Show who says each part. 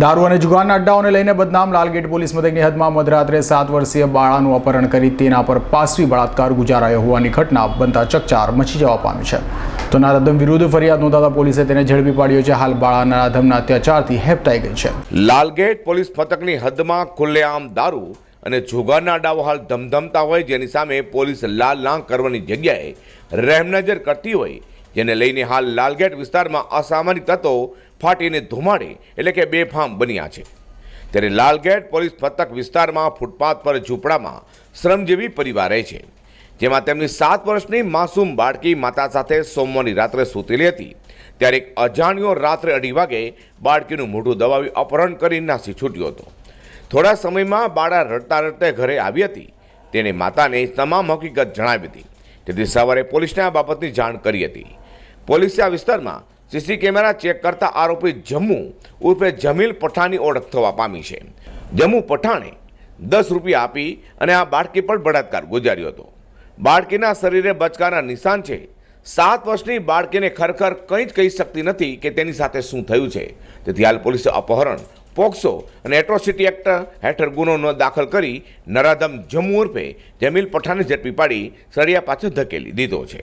Speaker 1: દારૂ અને જુગારના અડ્ડાઓને લઈને બદનામ લાલગેટ પોલીસ મથકની હદમાં મધરાત્રે સાત વર્ષીય બાળાનું અપહરણ કરી તેના પર પાસવી બળાત્કાર ગુજારાયો હોવાની ઘટના બનતા ચકચાર મચી જવા પામી છે. તો નરાધમ વિરુદ્ધ ફરિયાદ નોંધાતા પોલીસે તેને ઝડપી પાડ્યો છે. હાલ બાળા નરાધમના અત્યાચારથી હેપતાઈ ગઈ છે.
Speaker 2: લાલગેટ પોલીસ મથકની હદમાં ખુલ્લેઆમ દારૂ અને જુગારના અડાઓ હાલ ધમધમતા હોય જેની સામે પોલીસ લાલ લાંગ કરવાની જગ્યાએ રહેમનજર કરતી હોય જેને લઈને હાલ લાલગેટ વિસ્તારમાં અસામાન્ય તત્વો ફાટીને ધુમાડે એટલે કે બેફામ બન્યા છે. ત્યારે લાલગેટ પોલીસ મથક વિસ્તારમાં ફૂટપાથ પર ઝૂંપડામાં શ્રમજીવી પરિવાર રહે છે. જેમાં તેમની સાત વર્ષની માસૂમ બાળકી માતા સાથે સોમવારની રાત્રે સૂતેલી હતી. ત્યારે એક અજાણ્યો રાત્રે અઢી વાગે બાળકીનું મોઢું દબાવી અપહરણ કરી નાસી છૂટ્યો હતો. થોડા સમયમાં બાળા રડતા રડતા ઘરે આવી હતી. તેણે માતાને તમામ હકીકત જણાવી હતી. તેથી સવારે પોલીસને આ બાબતની જાણ કરી હતી. પોલીસે આ વિસ્તારમાં સીસી કેમેરા ચેક કરતા આરોપી જમ્મુ ઉર્ફે જમીલ પઠાણની ઓળખ થવા પામી છે. જમ્મુ પઠાણે દસ રૂપિયા આપી અને આ બાળકી પર બળાત્કાર ગુજાર્યો હતો. બાળકીના શરીરે બચકાના નિશાન છે. સાત વર્ષની બાળકીને ખરેખર કંઈ જ કહી શકતી નથી કે તેની સાથે શું થયું છે. તેથી હાલ પોલીસે અપહરણ, પોક્સો અને એટ્રોસિટી એક્ટ હેઠળ ગુનો દાખલ કરી નરાધમ જમ્મુ ઉર્ફે જમીલ પઠાણને ઝડપી પાડી સળિયા પાછળ ધકેલી દીધો છે.